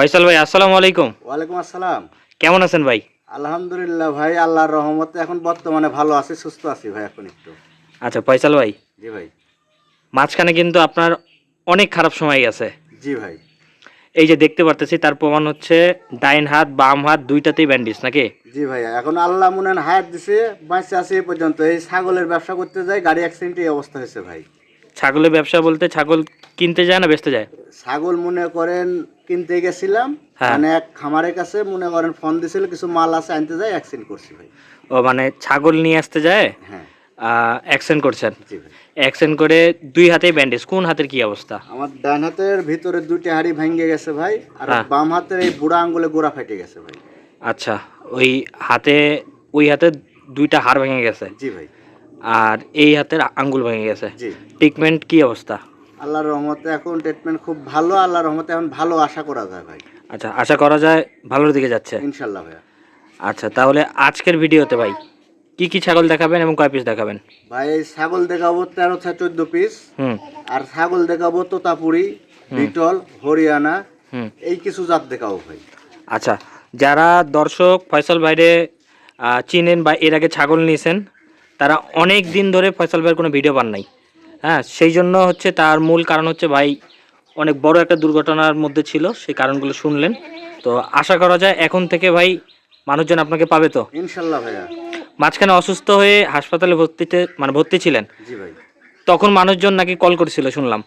ফয়সাল ভাই আসসালামু আলাইকুম। ওয়ালাইকুম আসসালাম। কেমন আছেন ভাই? আলহামদুলিল্লাহ ভাই আল্লাহর রহমতে এখন বর্তমানে ভালো আছি সুস্থ আছি ভাই এখন একটু। আচ্ছা ফয়সাল ভাই জি ভাই। মাঝখানে কিন্তু আপনার অনেক খারাপ সময় গেছে জি ভাই। এই যে দেখতে পারতেছি তার প্রমাণ হচ্ছে ডাইন হাত বাম হাত দুইটাতেই ব্যান্ডেজ নাকি? জি ভাই এখন আল্লাহ মনে হয় হায়াত দিছে বাঁচতে আছে এই পর্যন্ত। এই ছাগলের ব্যবসা করতে যাই গাড়ি অ্যাক্সিডেন্ট এই অবস্থা হয়েছে ভাই। ছাগলের ব্যবসা বলতে ছাগল কিনতে যায় না বেচতে যায়? ছাগল মনে করেন কিনতে গেছিলাম হ্যাঁ। মানে এক খামারের কাছে মনে করেন ফোন দিছিল কিছু মাল আছে আনতে যাই অ্যাক্সিডেন্ট করছি ভাই। ও মানে ছাগল নিয়ে আসতে যায়? হ্যাঁ। অ্যাক্সেন্ট করছেন? অ্যাক্সেন্ট করে দুই হাতেই ব্যান্ডেজ কোন হাতের কি অবস্থা? আমার ডান হাতের ভিতরে দুইটা হাড়ি ভেঙে গেছে ভাই আর হ্যাঁ। বাম হাতের এই বুড়া আঙ্গুলে গোড়া ফেটে গেছে ভাই। আচ্ছা ওই হাতে ওই হাতে দুইটা হাড় ভেঙে গেছে? জি ভাই। আর এই হাতের আঙ্গুল ভেঙে গেছে? জি। ট্রিটমেন্ট কি অবস্থা? আল্লাহর রহমতে এখন ট্রিটমেন্ট খুব ভালো আল্লাহর রহমতে এখন ভালো আশা করা যায় ভাই। আচ্ছা আশা করা যায় ভালোর দিকে যাচ্ছে? ইনশাল্লাহ ভাইয়া। আচ্ছা তাহলে আজকের ভিডিওতে ভাই কি কি ছাগল দেখাবেন এবং কয় পিস দেখাবেন? ভাই ছাগল দেখাবো তেরো থেকে চোদ্দ পিস হুম। আর ছাগল দেখাবো তোতাপুরি বিটল হরিয়ানা হুম। এই কিছু জাত দেখাবো ভাই। আচ্ছা যারা দর্শক ফয়সাল ভাইরে চিনেন বা এর আগে ছাগল নিয়েছেন তারা অনেক দিন ধরে ফয়সাল ভাইয়ের কোনো ভিডিও পান নাই। হ্যাঁ সেই জন্য হচ্ছে তার মূল কারণ হচ্ছে ভাই অনেক বড় একটা দুর্ঘটনার মধ্যে ছিল সেই কারণগুলো শুনলেন। তো আশা করা যায় এখন থেকে ভাই মানুষজন আপনাকে পাবে তো। ইনশাল্লাহ ভাইয়া। মাঝখানে অসুস্থ হয়ে হাসপাতালে ভর্তিতে মানে ভর্তি ছিলেন। জি ভাই। তখন মানুষজন নাকি কল করেছিল শুনলাম।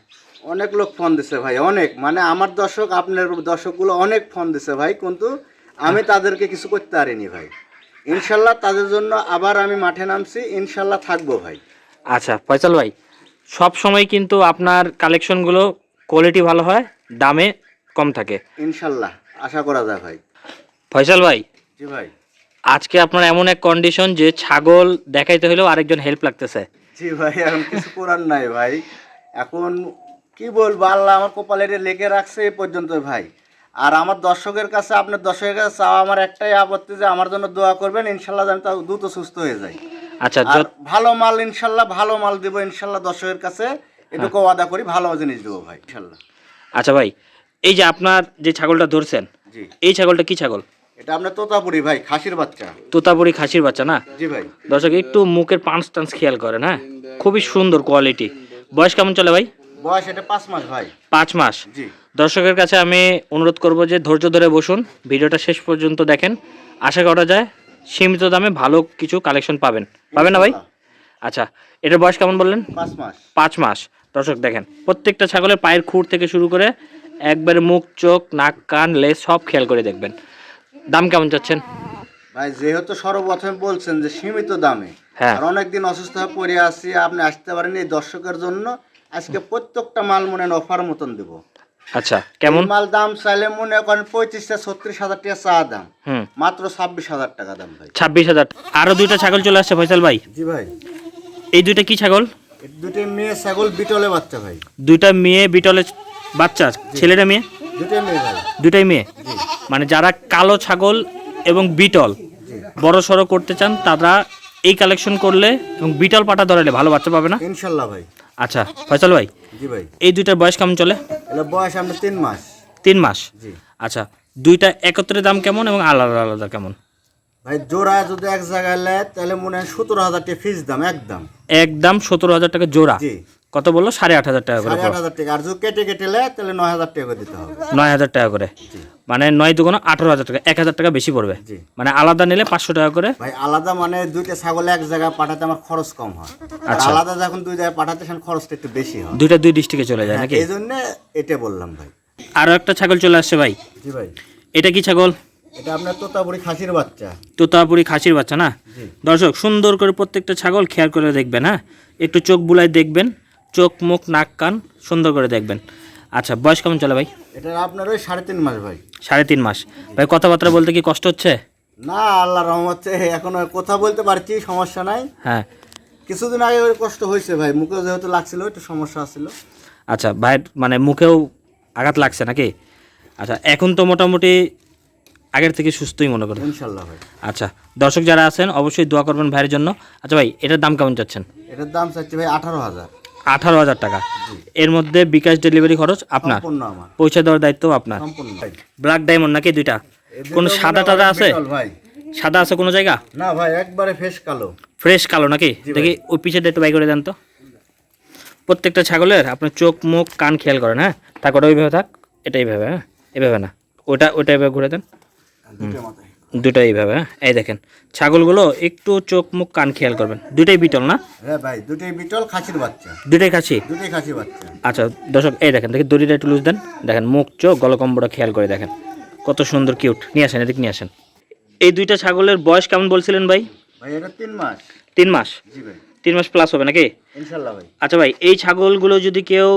অনেক লোক ফোন দিছে ভাই অনেক। মানে আমার দর্শক আপনার দর্শকগুলো অনেক ফোন দিছে ভাই কিন্তু আমি তাদেরকে কিছু করতে পারিনি ভাই। ইনশাল্লাহ তাদের জন্য আবার আমি মাঠে নামছি ইনশাল্লাহ থাকব ভাই। আচ্ছা ফয়সাল ভাই সব সময় কিন্তু আপনার কালেকশনগুলো কোয়ালিটি ভালো হয় দামে কম থাকে। ইনশাল্লাহ আশা করা যায় ভাই। ফয়সাল ভাই জি ভাই। আজকে আপনার এমন এক কন্ডিশন যে ছাগল দেখাইতে হলেও আরেকজন হেল্প লাগতেছে। জি ভাই এখন কিছু করার নাই ভাই। এখন কি বলব আল্লাহ আমার কপালে লেগে রাখছে এই পর্যন্ত ভাই। আর আমার দর্শকের কাছে আপনার দর্শকের কাছে চাওয়া আমার একটাই আপত্তি যে আমার জন্য দোয়া করবেন ইনশাল্লাহ যেন তা দ্রুত সুস্থ হয়ে যায়। আচ্ছা ভালো মাল ইনশাল্লাহ ভালো মাল দেবো ইনশাল্লাহ দর্শকের কাছে। এটুকু ওয়াদা করি ভালো জিনিস দেবো ভাই ইনশাল্লাহ। আচ্ছা ভাই এই যে আপনার যে ছাগলটা ধরছেন এই ছাগলটা কি ছাগল? এটা আপনার তোতাপুরি ভাই খাসির বাচ্চা। তোতাপুরি খাসির বাচ্চা না? জি ভাই। দর্শক একটু মুখের পাঁচ টান্স খেয়াল করেন হ্যাঁ? খুবই সুন্দর কোয়ালিটি। বয়স কেমন চলে ভাই? বয়স এটা পাঁচ মাস ভাই। পাঁচ মাস। জি। দর্শকের কাছে আমি অনুরোধ করব যে ধৈর্য ধরে বসুন ভিডিওটা শেষ পর্যন্ত দেখেন। আশা করা যায় সীমিত দামে ভালো কিছু কালেকশন পাবেন। পাবেন না ভাই? আচ্ছা এটার বয়স কেমন বললেন? পাঁচ মাস। পাঁচ মাস। দর্শক দেখেন প্রত্যেকটা ছাগলের পায়ের খুঁড় থেকে শুরু করে একবারে মুখ চোখ নাক কান লেজ সব খেয়াল করে দেখবেন। দাম কেমন চাচ্ছেন? ভাই যেহেতু সর্বপ্রথমে বলছেন যে সীমিত দামে হ্যাঁ। আর অনেকদিন অসুস্থ হয়ে পড়ে আছি আপনি আসতে পারেন এই দর্শকের জন্য। আজকে প্রত্যেকটা মাল মনে অফার মতন দেব। আচ্ছা কেমন? মাল দাম চাইলে মনে করেন পঁয়ত্রিশ থেকে ছত্রিশ হাজার টাকা চা দাম। হুম। মাত্র ছাব্বিশ হাজার টাকা দাম ভাই। ছাব্বিশ হাজার আরও দুইটা ছাগল চলে আসছে ফয়সাল ভাই? জি ভাই। এই দুইটা কি ছাগল? দুটো মেয়ে ছাগল বিটলে বাচ্চা ভাই। দুইটা মেয়ে বিটলে বাচ্চা ছেলেটা মেয়ে? দুটো মেয়ে ভাই। দুটাই মেয়ে? মানে যারা কালো ছাগল এবং বিটল বড় সড়ো করতে চান তারা এই কালেকশন করলে এবং বিটাল পাটা ধরালে ভালো বাচ্চা পাবে না? ইনশাল্লাহ ভাই। আচ্ছা ফয়সাল ভাই জি ভাই। এই দুইটার বয়স কেমন চলে? এটা বয়স আমরা তিন মাস। তিন মাস? জি। আচ্ছা দুইটা একত্রে দাম কেমন এবং আলাদা আলাদা কেমন? ভাই জোড়া যদি এক জায়গায় নেয় তাহলে মনে হয় সতেরো হাজার টাকা ফিস দাম একদম। একদম সতেরো হাজার টাকা জোড়া। জি। কত বলল? সাড়ে আট হাজার টাকা করে সাড়ে আট হাজার টাকা। আর যদি কেটে কেটে নেয় তাহলে নয় হাজার টাকা করে দিতে হবে। নয় হাজার টাকা করে। মানে নয় দুগুণ আঠারো হাজার টাকা এক হাজার টাকা বেশি পড়বে। মানে আলাদা নিলে পাঁচশো টাকা করে। ভাই আলাদা মানে দুইটা ছাগল এক জায়গায় পাঠাতে আমার খরচ কম হয়। আর আচ্ছা। আলাদা যখন দুই জায়গায় পাঠাতে সেখানে খরচটা একটু বেশি হয়। দুইটা দুই ডিস্ট্রিক্টে চলে যায় নাকি? এই জন্য এটা বললাম ভাই। আরও একটা ছাগল চলে আসছে ভাই। জি ভাই। এটা কি ছাগল? এটা আপনার তোতাপুরি খাসির বাচ্চা। তোতাপুরি খাসির বাচ্চা না? দর্শক সুন্দর করে প্রত্যেকটা ছাগল খেয়াল করে দেখবেন হ্যাঁ? একটু চোখ বুলাই দেখবেন। চোখ মুখ নাক কান সুন্দর করে দেখবেন। আচ্ছা বয়স কেমন চলে ভাই? এটা আপনার ওই সাড়ে তিন মাস ভাই। সাড়ে তিন মাস। ভাই কথাবার্তা বলতে কি কষ্ট হচ্ছে? না আল্লাহ রহমতে এখন কথা বলতে পারছি সমস্যা নাই। হ্যাঁ। কিছুদিন আগে ওই কষ্ট হয়েছে ভাই মুখে যেহেতু লাগছিল একটু সমস্যা ছিল। আচ্ছা ভাইয়ের মানে মুখেও আঘাত লাগছে নাকি? আচ্ছা এখন তো মোটামুটি আগের থেকে সুস্থই মনে করেন। ইনশাল্লাহ ভাই। আচ্ছা দর্শক যারা আছেন অবশ্যই দোয়া করবেন ভাইয়ের জন্য। আচ্ছা ভাই এটার দাম কেমন চাচ্ছেন? এটার দাম চাচ্ছি ভাই আঠারো হাজার। আঠারো হাজার টাকা। এর মধ্যে বিকাশ ডেলিভারি খরচ আপনার। পৌঁছে দেওয়ার দায়িত্ব আপনার। ব্ল্যাক ডায়মন্ড নাকি দুইটা? কোনো সাদা টাদা আছে? সাদা আছে কোনো জায়গা? না ভাই একবারে ফেস কালো। ফ্রেশ কালো নাকি? দেখি ওই পিছের একটু বাই করে দেন তো। প্রত্যেকটা ছাগলের আপনার চোখ মুখ কান খেয়াল করেন হ্যাঁ? থাক ওটা ওইভাবে থাক এটা এইভাবে হ্যাঁ? এভাবে না। ওটা ওটা এভাবে ঘুরে দেন। দুটো মাথায় দুটো এইভাবে হ্যাঁ? এই দেখেন ছাগলগুলো একটু চোখ মুখ কান খেয়াল করবেন। দুটোই বিটল না? হ্যাঁ ভাই দুটোই বিটল খাসির বাচ্চা। দুটোই খাচ্ছি দুটোই খাসি বাচ্চা। আচ্ছা দর্শক এই দেখেন দেখি দড়িটা একটু লুজ দেন। দেখেন মুখ চোখ গলকম্বটা খেয়াল করে দেখেন। কত সুন্দর কিউট। নিয়ে আসেন এদিক নিয়ে আসেন। এই দুইটা ছাগলের বয়স কেমন বলছিলেন ভাই? ভাই এটা তিন মাস। তিন মাস? জি ভাই। তিন মাস প্লাস হবে নাকি? ইনশাল্লাহ ভাই। আচ্ছা ভাই এই ছাগলগুলো যদি কেউ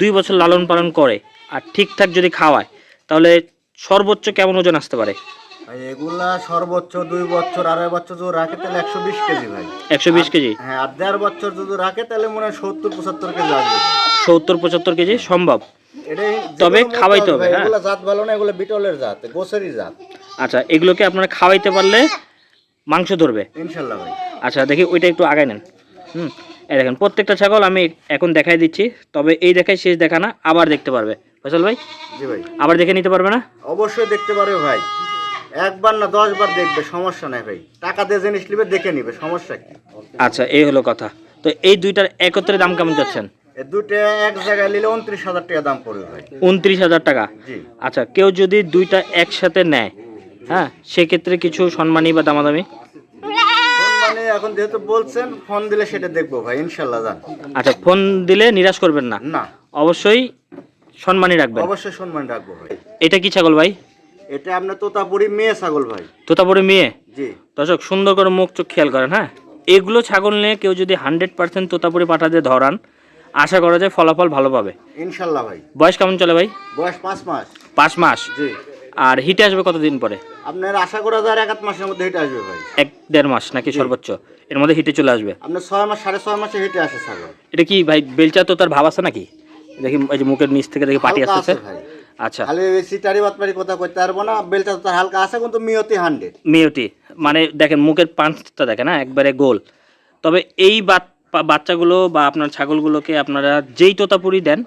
দুই বছর লালন পালন করে আর ঠিকঠাক যদি খাওয়ায় তাহলে সর্বোচ্চ কেমন ওজন আসতে পারে? ভাই এগুলা সর্বোচ্চ দুই বছর আড়াই বছর যদি রাখে তাহলে একশো বিশ কেজি ভাই। একশো বিশ কেজি? হ্যাঁ আর দেড় বছর যদি রাখে তাহলে মনে হয় সত্তর পঁচাত্তর কেজি আসবে সত্তর পঁচাত্তর কেজি? সম্ভব। তবে খাওয়াইতে হবে, হ্যাঁ। জাত ভালো না এগুলো বিটলের জাত গোসেরই জাত। আচ্ছা এগুলোকে আপনারা খাওয়াইতে পারলে মাংস ধরবে? ইনশাল্লাহ ভাই। আচ্ছা দেখি ওইটা একটু আগায় নেন। হুম এই দেখেন প্রত্যেকটা ছাগল আমি এখন দেখাই দিচ্ছি তবে এই দেখাই শেষ দেখা না আবার দেখতে পারবে। ফসল ভাই? জি ভাই। আবার দেখে নিতে পারবে না? অবশ্যই দেখতে পারবে ভাই। একবার না দশ বার দেখবে সমস্যা নাই ভাই। টাকা দিয়ে জিনিস নিবে দেখে নিবে সমস্যা কি? আচ্ছা এই হলো কথা। তো এই দুইটার একত্রে দাম কেমন যাচ্ছেন? এ দুটো এক জায়গায় নিলে উনত্রিশ হাজার টাকা দাম পড়বে ভাই। উনত্রিশ হাজার টাকা? জি। আচ্ছা কেউ যদি দুইটা একসাথে নেয় হ্যাঁ সেক্ষেত্রে কিছু সম্মানী বা দামাদামি? ফোন মানে এখন যেহেতু বলছেন ফোন দিলে সেটা দেখব ভাই ইনশাল্লাহ জান। আচ্ছা ফোন দিলে নিরাশ করবেন না? না। অবশ্যই সম্মানী রাখবেন। অবশ্যই সম্মান রাখব ভাই। এটা কি ছাগল ভাই? এটা আপনার তোতাপুরি মেয়ে ছাগল ভাই। তোতাপুরি মেয়ে? জি। দর্শক সুন্দর করে মুখ চোখ খেয়াল করেন হ্যাঁ? এগুলো ছাগল নিয়ে কেউ যদি হান্ড্রেড পার্সেন্ট তোতাপুরি পাঠা দিয়ে ধরান আশা করা যায় ফলাফল ভালো পাবে। ইনশাল্লাহ ভাই। বয়স কেমন চলে ভাই? বয়স পাঁচ মাস। পাঁচ মাস? জি। আর হিটে আসবে কতদিন পরে? আপনার আশা করা যায় এক মাসের মধ্যে হেঁটে আসবে ভাই। এক দেড় মাস নাকি সর্বোচ্চ? এর মধ্যে হিটে চলে আসবে। আপনার ছয় মাস সাড়ে ছয় মাসে হেঁটে আসে ছাগল। এটা কি ভাই বেলচা তো তার ভাব আছে নাকি? দেখি এই যে মুখের নিচ থেকে দেখি পাটি আসতেছে। ভাই। আচ্ছা। খালি সিটারি বাতপারি কথা করতে পারব না বেলটা তো হালকা আছে কিন্তু মিয়তি হান্ড্রেড। মেয়টি মানে দেখেন মুখের পাঁচটা দেখেন হ্যাঁ একবারে গোল। তবে এই বাচ্চাগুলো বা আপনার ছাগলগুলোকে আপনারা যেই তোতাপুরি দেন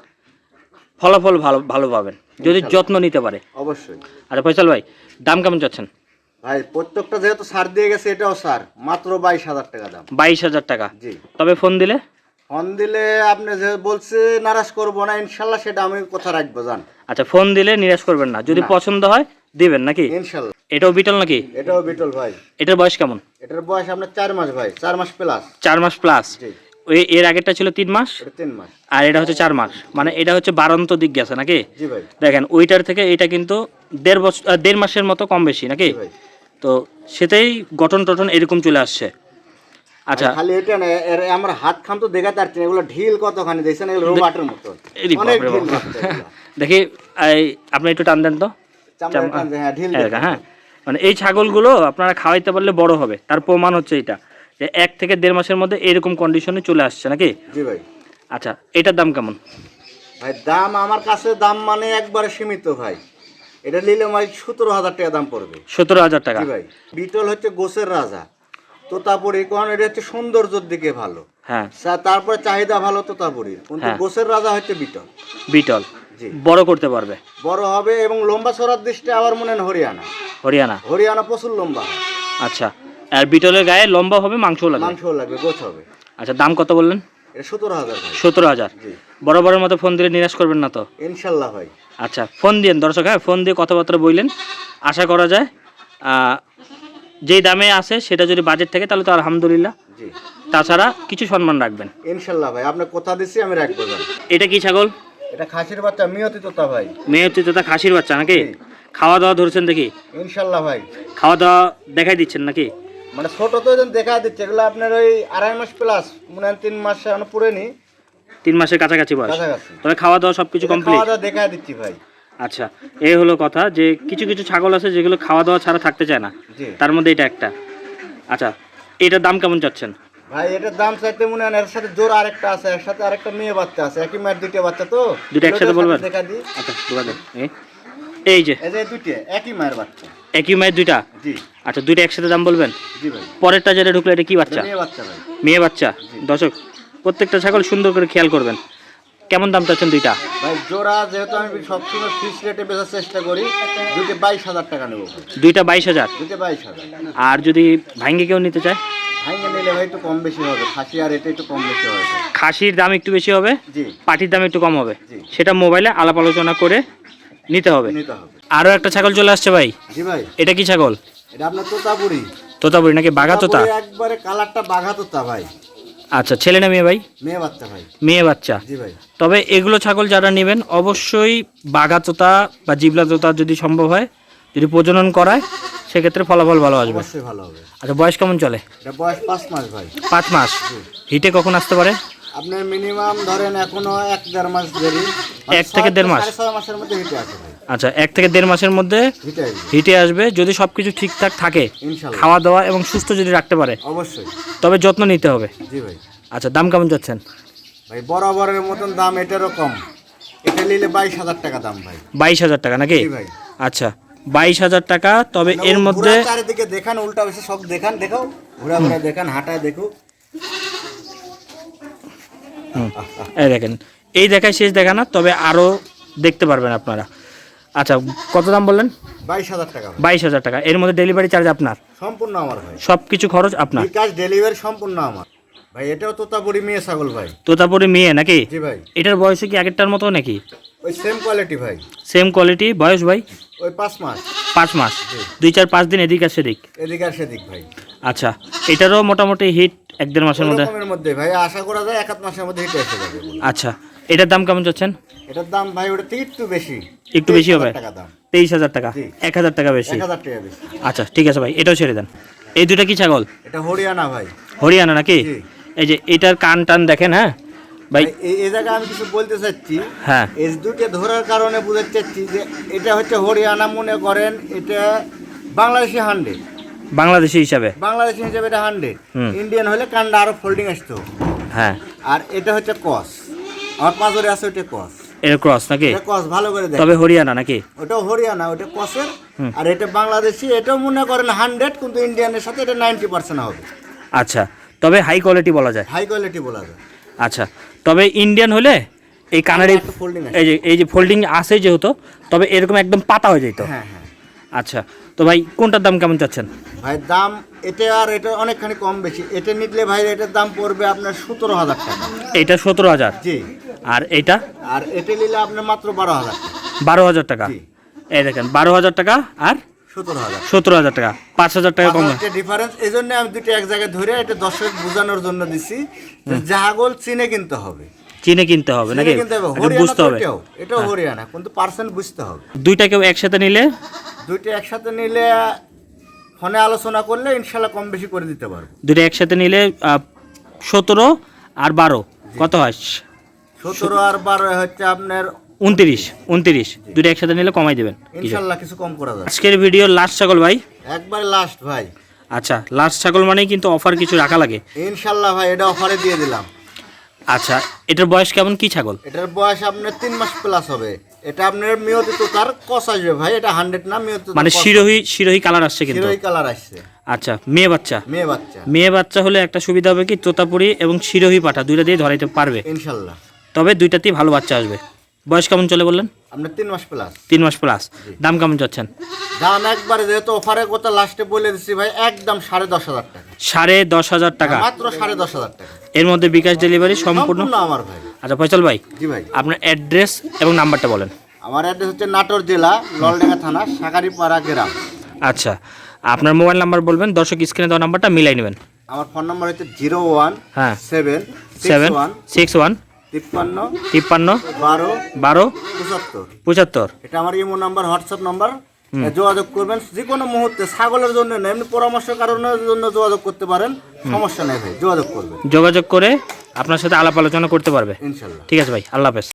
ফলাফল ভালো ভালো পাবেন যদি যত্ন নিতে পারে। অবশ্যই। আচ্ছা ফয়সাল ভাই দাম কেমন চাচ্ছেন? ভাই প্রত্যেকটা যেহেতু সার দিয়ে গেছে এটাও সার মাত্র বাইশ হাজার টাকা দাম। বাইশ হাজার টাকা। জি। তবে ফোন দিলে? ফোন দিলে আপনি যে বলছে নারাজ করব না ইনশাল্লাহ সেটা আমি কথা রাখব জান। আচ্ছা ফোন দিলে নিরাশ করবেন না। যদি পছন্দ হয় দিবেন নাকি? ইনশাল্লাহ। এটাও বিটল নাকি? এটাও বিটল ভাই। এটার বয়স কেমন? এটার বয়স আপনার চার মাস ভাই। চার মাস প্লাস চার মাস প্লাস ওই এর আগেরটা ছিল তিন মাস? এটা তিন মাস। আর এটা হচ্ছে চার মাস। মানে এটা হচ্ছে বারন্ত দিক গেছে নাকি? জি ভাই। দেখেন ওইটার থেকে এটা কিন্তু দেড় বছর দেড় মাসের মতো কম বেশি নাকি? তো সেটাই গঠন টঠন এরকম চলে আসছে। আচ্ছা। খালি এটা না এর আমার হাত খান তো দেখাতে পারছি না এগুলো ঢিল কতখানি দেখছেন এগুলো রোবাটের মতো। অনেক ঢিল। দেখি এই, আপনি একটু টান দেন তো। হ্যাঁ ঢিল হ্যাঁ। মানে এই ছাগলগুলো আপনারা খাওয়াইতে পারলে বড় হবে তার প্রমাণ হচ্ছে এটা। যে এক থেকে দেড় মাসের মধ্যে এরকম কন্ডিশনে চলে আসছে নাকি? জি ভাই। আচ্ছা এটার দাম কেমন? ভাই দাম আমার কাছে দাম মানে একবারে সীমিত ভাই। এটা নিলে ভাই সতেরো হাজার টাকা দাম পড়বে। সতেরো হাজার টাকা। ভাই। বিটল হচ্ছে গোসের রাজা। তোতাপুরি কারণ এটা হচ্ছে সৌন্দর্যের দিকে ভালো। হ্যাঁ। তারপরে চাহিদা ভালো তোতাপুরির কিন্তু হ্যাঁ। গোসের রাজা হচ্ছে বিটল। বিটল। বড় করতে পারবে। বড় হবে এবং লম্বা ছড়ার দৃষ্টি আবার মনে হয় হরিয়ানা। হরিয়ানা। হরিয়ানা প্রচুর লম্বা। আচ্ছা। আর বিটলের গায়ে লম্বা হবে মাংস লাগবে। মাংস লাগবে গোছ হবে। আচ্ছা দাম কত বললেন? সতেরো হাজার সতেরো হাজার। বড়ের মতো ফোন দিলে নিরাশ করবেন না তো? ইনশাল্লাহ ভাই। আচ্ছা ফোন দিন দর্শক হ্যাঁ ফোন দিয়ে কথাবার্তা বললেন। আশা করা যায় আহ, যেই দামে আছে সেটা যদি বাজেট থাকে তাহলে তো আলহামদুলিল্লাহ। জি। তাছাড়া কিছু সম্মান রাখবেন। ইনশাল্লাহ ভাই আপনার কথা দিচ্ছি আমি রাখব এটা কি ছাগল? এটা খাসির বাচ্চা মিয়তি তোতা ভাই। মেয়ে হচ্ছে তো তা খাসির বাচ্চা নাকি? জি। খাওয়া দাওয়া ধরছেন দেখি। ইনশাল্লাহ ভাই। খাওয়া দাওয়া দেখাই দিচ্ছেন নাকি? মানে ছোট তো যেন দেখা দিচ্ছে এগুলো আপনার ওই আড়াই মাস প্লাস মনে হয় তিন মাস এখন পুরে নি তিন মাসের কাছাকাছি বয়স। কাছাকাছি। তবে খাওয়া দাওয়া সব কিছু এটা কমপ্লিট খাওয়া দাওয়া দেখা দিচ্ছি ভাই। আচ্ছা এই হলো কথা যে কিছু কিছু ছাগল আছে যেগুলো খাওয়া দাওয়া ছাড়া থাকতে চায় না। তার মধ্যে এটা একটা। আচ্ছা এটার দাম কেমন চাচ্ছেন? ভাই এটার দাম চাইতে মনে হয় এর সাথে জোর আরেকটা আছে এর সাথে আরেকটা মেয়ে বাচ্চা আছে একই মায়ের দুইটা বাচ্চা তো। দুইটা একসাথে বলবেন? দেখা দিই। আচ্ছা দুটা দেন। এই- এই যে এই যে দুইটা একই মায়ের বাচ্চা। একই মায়ের দুইটা? জি। আচ্ছা দুইটা একসাথে দাম বলবেন? জি ভাই। পরেরটা যেটা ঢুকলো এটা কি বাচ্চা? মেয়ে বাচ্চা ভাই। মেয়ে বাচ্চা। দর্শক প্রত্যেকটা ছাগল সুন্দর করে খেয়াল করবেন। কেমন দাম চাচ্ছেন দুইটা? ভাই জোড়া যেহেতু আমি সবসময় ফিক্স রেটে বেচার চেষ্টা করি দুটো বাইশ হাজার টাকা নেব। দুইটা বাইশ হাজার? দুটো বাইশ হাজার। আর যদি ভাঙ্গে কেউ নিতে চায়? ভাঙে নিলে ভাই একটু কম বেশি হবে খাসি আর এটা একটু কম বেশি হবে। খাসির দাম একটু বেশি হবে জি। পাটির দাম একটু কম হবে। সেটা মোবাইলে আলাপ আলোচনা করে নিতে হবে। নিতে হবে। আরও একটা ছাগল চলে আসছে ভাই। জি ভাই। এটা কি ছাগল? এটা আপনার তোতাপুরি। তোতাপুরি নাকি বাঘা তোতা? একবারে কালারটা বাঘা তোতা ভাই। আচ্ছা ছেলে না মেয়ে ভাই? মেয়ে বাচ্চা ভাই। মেয়ে বাচ্চা। জি ভাই। তবে এগুলো ছাগল যারা নেবেন অবশ্যই বাঘা তোতা বা জিবলা তোতা যদি সম্ভব হয় যদি প্রজনন করায় সেক্ষেত্রে ফলাফল ভালো আসবে। অবশ্যই ভালো হবে। আচ্ছা বয়স কেমন চলে? এটা বয়স পাঁচ মাস ভাই। পাঁচ মাস। হিটে কখন আসতে পারে? আপনার মিনিমাম ধরেন এখনও এক দেড় মাস দেরি। এক থেকে দেড় মাস? ছয় মাসের মধ্যে হিটে ভাই। আচ্ছা এক থেকে দেড় মাসের মধ্যে হিটে আসবে। আসবে যদি সব কিছু ঠিকঠাক থাকে খাওয়া দাওয়া এবং সুস্থ যদি রাখতে পারে অবশ্যই। তবে যত্ন নিতে হবে। জি ভাই। আচ্ছা দাম কেমন যাচ্ছেন? ভাই বরাবরের মতন দাম এটারও কম। এটা নিলে বাইশ হাজার টাকা দাম ভাই। বাইশ হাজার টাকা নাকি? ভাই। আচ্ছা বাইশ হাজার টাকা তবে এর মধ্যে চারিদিকে দেখান উল্টা বেশি সব দেখান দেখাও। ঘোরা ঘোরা দেখান হাঁটায় দেখো এই দেখেন এই দেখায় শেষ দেখা না তবে আরও দেখতে পারবেন আপনারা। আচ্ছা কত দাম বললেন? বাইশ হাজার টাকা। বাইশ হাজার টাকা। এর মধ্যে ডেলিভারি চার্জ আপনার? সম্পূর্ণ আমার ভাই। সব কিছু খরচ আপনার? কাজ ডেলিভারি সম্পূর্ণ আমার। ভাই এটাও তোতাপুরি মেয়ে ছাগল ভাই। তোতাপুরি মেয়ে নাকি? জি ভাই। এটার বয়সে কি আগেরটার মতো নাকি? ওই সেম কোয়ালিটি ভাই। সেম কোয়ালিটি বয়স ভাই? ওই পাঁচ মাস। পাঁচ মাস। দুই চার পাঁচ দিন এদিক আর সেদিক? এদিক আর সেদিক ভাই। আচ্ছা এটারও মোটামুটি হিট এক দেড় মাসের মধ্যে? মধ্যে ভাই আশা করা যায় এক আধ মাসের মধ্যে হিটে এসে যাবে আচ্ছা এটার দাম কেমন চাচ্ছেন? এটার দাম ভাই ওটা থেকে একটু বেশি। একটু বেশি হবে? 23,000 টাকা দাম। তেইশ হাজার টাকা? এক হাজার টাকা বেশি। আচ্ছা ঠিক আছে ভাই এটাও ছেড়ে দেন। এই দুটা কি ছাগল? এটা হরিয়ানা ভাই। হরিয়ানা নাকি? এই যে এটার কান টান দেখেন হ্যাঁ? ভাই ভাই এই এই জায়গায় আমি কিছু বলতে চাচ্ছি। হ্যাঁ। এস দুটো ধরার কারণে বুঝতে চাচ্ছি যে এটা হচ্ছে হরিয়ানা মনে করেন এটা বাংলাদেশি হান্ড্রেড বাংলাদেশি হিসাবে? বাংলাদেশি হিসেবে এটা হান্ড্রেড ইন্ডিয়ান হলে কান্ডা আরও ফোল্ডিং আসতো। হ্যাঁ। আর এটা হচ্ছে কস আমার পাঁচরে আছে ওটা কস এটা ক্রস নাকি? এটা কস ভালো করে দেখ তবে হরিয়ানা নাকি? ওটাও হরিয়ানা ওটা কসের আর এটা বাংলাদেশি এটাও মনে করেন হান্ড্রেড কিন্তু ইন্ডিয়ানের সাথে এটা নাইনটি পার্সেন্ট হবে। আচ্ছা তবে হাই কোয়ালিটি বলা যায়। হাই কোয়ালিটি বলা যায়। আচ্ছা তবে ইন্ডিয়ান হলে এই কানারি এই যে এই যে ফোল্ডিং আছে যেহেতু তবে এরকম একদম পাতা হয়ে যেত হ্যাঁ হ্যাঁ। আচ্ছা তো ভাই কোনটার দাম কেমন চাচ্ছেন? ভাই দাম এটা আর এটা অনেকখানি কম বেশি। এটা নিলে ভাই এটার দাম পড়বে আপনার সতেরো হাজার টাকা। এইটা সতেরো হাজার? জি। আর এইটা আর এটা নিলে আপনার মাত্র বারো হাজার টাকা। বারো হাজার টাকা। এই দেখেন বারো হাজার টাকা আর সতেরো হাজার। টাকা পাঁচ হাজার টাকা কম। ডিফারেন্স এই জন্য আমি দুটো এক জায়গায় ধরে এটা দর্শক বোঝানোর জন্য দিছি চিনে কিনতে হবে। চিনে কিনতে হবে নাকি? বুঝতে হবে। এটাও এটাও হরিয়ানা কিন্তু পার্সেন্ট বুঝতে হবে। দুইটা কেউ একসাথে নিলে? দুইটা একসাথে নিলে ফোনে আলোচনা করলে ইনশাল্লাহ কম বেশি করে দিতে পারব। দুইটা একসাথে নিলে সতেরো আর বারো কত হয়? সতেরো আর বারো হচ্ছে আপনার উনত্রিশ উনত্রিশ। দুইটা একসাথে নিলে কমাই দেবেন। ইনশাল্লাহ কিছু কম করা যাবে। আজকের ভিডিও লাস্ট ছাগল ভাই। একবার লাস্ট ভাই। আচ্ছা লাস্ট ছাগল মানেই কিন্তু অফার কিছু রাখা লাগে। ইনশাল্লাহ ভাই এটা অফারে দিয়ে দিলাম। আচ্ছা এটার বয়স কেমন? কি ছাগল? এটার বয়স আপনার তিন মাস প্লাস হবে। এটা আপনার মিয়তিত তার কস আসবে ভাই এটা হান্ড্রেড না মিয়তিত মানে শিরোহি শিরোহি কালার আসছে কিন্তু। শিরোই কালার আসছে। আচ্ছা মেয়ে বাচ্চা। মেয়ে বাচ্চা। মেয়ে বাচ্চা হলে একটা সুবিধা হবে কি? তোতাপুরি এবং শিরোহি পাঠা দুইটা দিয়ে ধরাইতে পারবে। ইনশাল্লাহ। তবে দুইটাতেই ভালো বাচ্চা আসবে। বয়স কেমন চলে বললেন? আপনার তিন মাস প্লাস তিন মাস প্লাস দাম কেমন যাচ্ছেন দাম একবারে যেহেতু অফারের কথা লাস্টে বলে দিচ্ছি ভাই একদম সাড়ে দশ হাজার টাকা। সাড়ে দশ হাজার টাকা? মাত্র সাড়ে দশ হাজার টাকা। এর মধ্যে বিকাশ ডেলিভারি সম্পূর্ণ? সম্পূর্ণ আমার ভাই। আচ্ছা ফয়সাল ভাই জি ভাই। আপনার অ্যাড্রেস এবং নাম্বারটা বলেন। আমার অ্যাড্রেস হচ্ছে নাটোর জেলা ললডাঙ্গা থানা সাকারিপাড়া গ্রাম। আচ্ছা আপনার মোবাইল নাম্বার বলবেন দর্শক স্ক্রিনে দেওয়া নাম্বারটা মিলাই নেবেন। আমার ফোন নাম্বার হচ্ছে জিরো ওয়ান হ্যাঁ। Seven seven one six one তিপ্পান্ন তিপ্পান্ন বারো বারো পঁচাত্তর। পঁচাত্তর। এটা আমার ইমো নাম্বার হোয়াটসঅ্যাপ নাম্বার। যোগাযোগ করবেন যে কোনো মুহূর্তে ছাগলের জন্য না এমনি পরামর্শ কারণের জন্য যোগাযোগ করতে পারেন। সমস্যা নেই ভাই যোগাযোগ করবেন। যোগাযোগ করে আপনার সাথে আলাপ আলোচনা করতে পারবে। ইনশাল্লাহ। ঠিক আছে ভাই আল্লাহ হাফেজ।